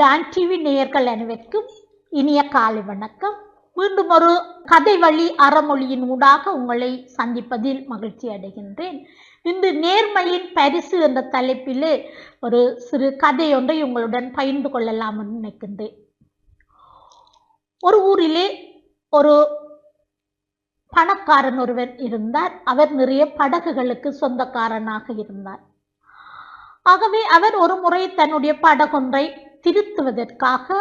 Don TV நேயர்கள் அனைவருக்கும் இனிய காலை வணக்கம். மீண்டும் ஒரு கதை வழி அறமொழியின் ஊடாக உங்களை சந்திப்பதில் மகிழ்ச்சி அடைகின்றேன். இன்று நேர்மையின் பரிசு என்ற தலைப்பிலே ஒரு சிறு கதை ஒன்றை உங்களுடன் பகிர்ந்து கொள்ளலாம் என்று நினைக்கின்றேன். ஒரு ஊரிலே ஒரு பணக்காரன் ஒருவர் இருந்தார். அவர் நிறைய படகுகளுக்கு சொந்தக்காரனாக இருந்தார். ஆகவே அவர் ஒரு முறை தன்னுடைய படகொன்றை திருத்துவதற்காக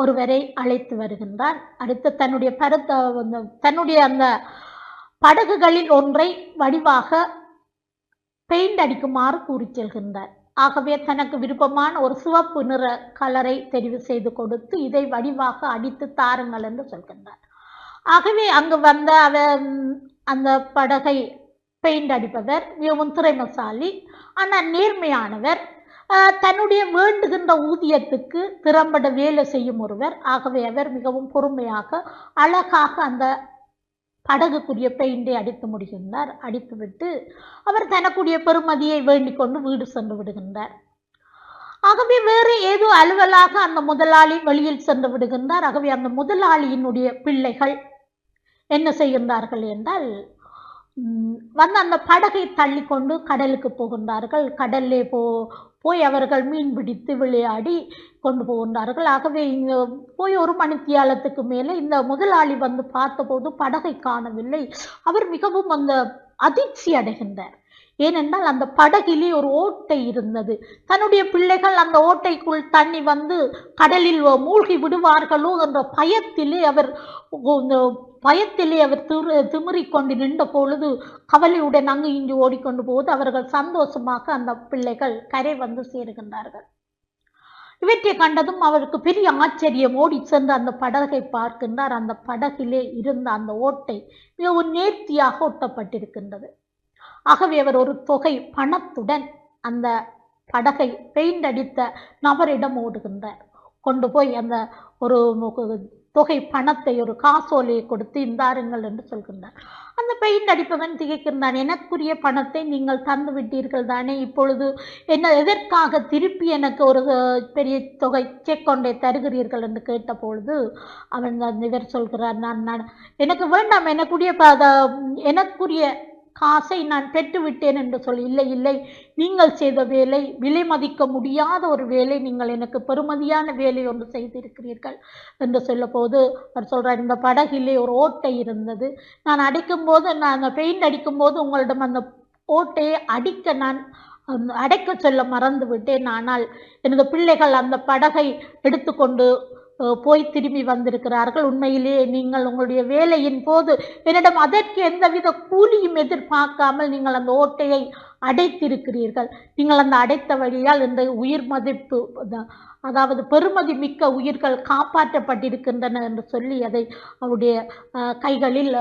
ஒருவரை அழைத்து வருகின்றார். அடுத்து தன்னுடைய பருத்த தன்னுடைய அந்த படகுகளில் ஒன்றை வடிவாக பெயிண்ட் அடிக்குமாறு கூறி செல்கின்றார். ஆகவே தனக்கு விருப்பமான ஒரு சிவப்பு நிற கலரை தெரிவு செய்து கொடுத்து இதை வடிவாக அடித்து தாருங்கள் என்று சொல்கின்றார். ஆகவே அங்கு வந்த அவர் அந்த படகை பெயிண்ட் அடிப்பவர் மிகவும் திறமைசாலி ஆனால் நேர்மையானவர். தன்னுடைய வேண்டுகின்ற ஊதியத்துக்கு திறம்பட வேலை செய்யும் ஒருவர். ஆகவே அவர் மிகவும் பொறுமையாக அழகாக அந்த படகுக்குரிய பெயிண்டை அடித்து முடிகின்றார். அடித்துவிட்டு அவர் தனக்குரிய பெருமதியை வேண்டிக் கொண்டு வீடு சென்று விடுகின்றார். ஆகவே வேறு ஏதோ அலுவலாக அந்த முதலாளி வெளியில் சென்று விடுகின்றார். ஆகவே அந்த முதலாளியினுடைய பிள்ளைகள் என்ன செய்கின்றார்கள் என்றால் வந்து அந்த படகை தள்ளி கொண்டு கடலுக்கு போகின்றார்கள். கடல்லே போ போய் அவர்கள் மீன் பிடித்து விளையாடி கொண்டு போகின்றார்கள். ஆகவே இங்கே போய் ஒரு மணித்தியாலத்துக்கு மேலே இந்த முதலாளி வந்து பார்த்தபோது படகை காணவில்லை. அவர் மிகவும் அந்த அதிர்ச்சி அடைகின்றார். ஏனென்றால் அந்த படகிலே ஒரு ஓட்டை இருந்தது. தன்னுடைய பிள்ளைகள் அந்த ஓட்டைக்குள் தண்ணி வந்து கடலில் மூழ்கி விடுவார்களோ என்ற பயத்திலே அவர் பயத்திலே அவர் திரு திமிறிக் கொண்டு நின்ற பொழுது கவலையுடன் அங்கு இங்கு ஓடிக்கொண்டு போது அவர்கள் சந்தோஷமாக அந்த பிள்ளைகள் கரை வந்து சேருகின்றார்கள். இவற்றை கண்டதும் அவருக்கு பெரிய ஆச்சரியம். ஓடி சென்று அந்த படகை பார்க்கின்றார். அந்த படகிலே இருந்த அந்த ஓட்டை மிகவும் நேர்த்தியாக ஒட்டப்பட்டிருக்கின்றது ஆகவே அவர் ஒரு தொகை பணத்துடன் அந்த படகை பெயிண்ட் அடித்த நபரிடம் ஓடுகின்றார். கொண்டு போய் அந்த ஒரு தொகை பணத்தை ஒரு காசோலையை கொடுத்து இந்தாருங்கள் என்று சொல்கின்றார். அந்த பெயிண்ட் அடிப்பவன் திகைக்கின்றான். எனக்குரிய பணத்தை நீங்கள் தந்து விட்டீர்கள் தானே? இப்பொழுது என்ன எதற்காக திருப்பி எனக்கு ஒரு பெரிய தொகை செக் கொண்டே தருகிறீர்கள்? என்று கேட்டபொழுது அவன் அந்த இவர் சொல்கிறார் நான் நான் எனக்கு வேண்டாம். எனக்குரிய எனக்குரிய காசை நான் பெற்றுவிட்டேன் என்று சொல்லி இல்லை இல்லை நீங்கள் செய்த வேலை விலை மதிக்க முடியாத ஒரு வேலை நீங்கள் எனக்கு பெருமதியான வேலை ஒன்று செய்திருக்கிறீர்கள் என்று சொல்லப்போது அவர் சொல்கிறார் இந்த படகிலே ஒரு ஓட்டை இருந்தது. நான் அடிக்கும்போது நான் அந்த பெயிண்ட் அடிக்கும்போது உங்களிடம் அந்த ஓட்டையை அடிக்க நான் அந்த அடைக்க சொல்ல மறந்து விட்டேன் ஆனால் எனது பிள்ளைகள் அந்த படகை எடுத்துக்கொண்டு போய் திரும்பி வந்திருக்கிறார்கள். உண்மையிலேயே நீங்கள் உங்களுடைய வேலையின் போது என்னிடம் அதற்கு எந்தவித கூலியும் எதிர்பார்க்காமல் நீங்கள் அந்த ஓட்டையை அடைத்திருக்கிறீர்கள். நீங்கள் அந்த அடைத்த வழியால் இந்த உயிர் மதிப்பு அதாவது பெருமதி மிக்க உயிர்கள் காப்பாற்றப்பட்டிருக்கின்றன என்று சொல்லி அதை அவருடைய கைகளில்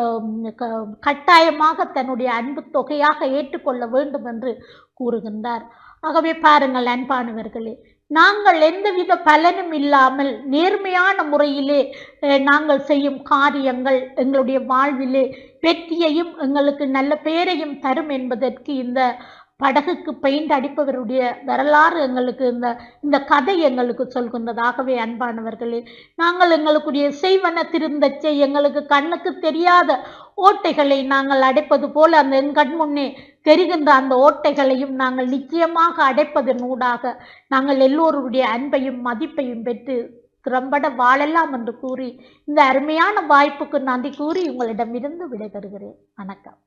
க- கட்டாயமாக தன்னுடைய அன்பு தொகையாக ஏற்றுக்கொள்ள வேண்டும் என்று கூறுகின்றார். ஆகவே பாருங்கள் அன்பானவர்களே நாங்கள் எந்தவித பலனும் இல்லாமல் நேர்மையான முறையிலே அஹ், நாங்கள் செய்யும் காரியங்கள் எங்களுடைய வாழ்விலே வெற்றியையும் எங்களுக்கு நல்ல பெயரையும் தரும் என்பதற்கு இந்த படகுக்கு பெயிண்ட் அடிப்பவருடைய வரலாறு எங்களுக்கு இந்த இந்த கதை எங்களுக்கு சொல்கின்றதாகவே அன்பானவர்களே. நாங்கள் எங்களுக்குரிய செய்வன திருந்தச்சை எங்களுக்கு கண்ணுக்கு தெரியாத ஓட்டைகளை நாங்கள் அடைப்பது போல அந்த என் கண் முன்னே தெரிகின்ற அந்த ஓட்டைகளையும் நாங்கள் நிச்சயமாக அடைப்பதன் ஊடாக நாங்கள் எல்லோருடைய அன்பையும் மதிப்பையும் பெற்று திறம்பட வாழலாம் என்று கூறி இந்த அருமையான வாய்ப்புக்கு நன்றி கூறி உங்களிடமிருந்து விடைபெறுகிறேன். வணக்கம்.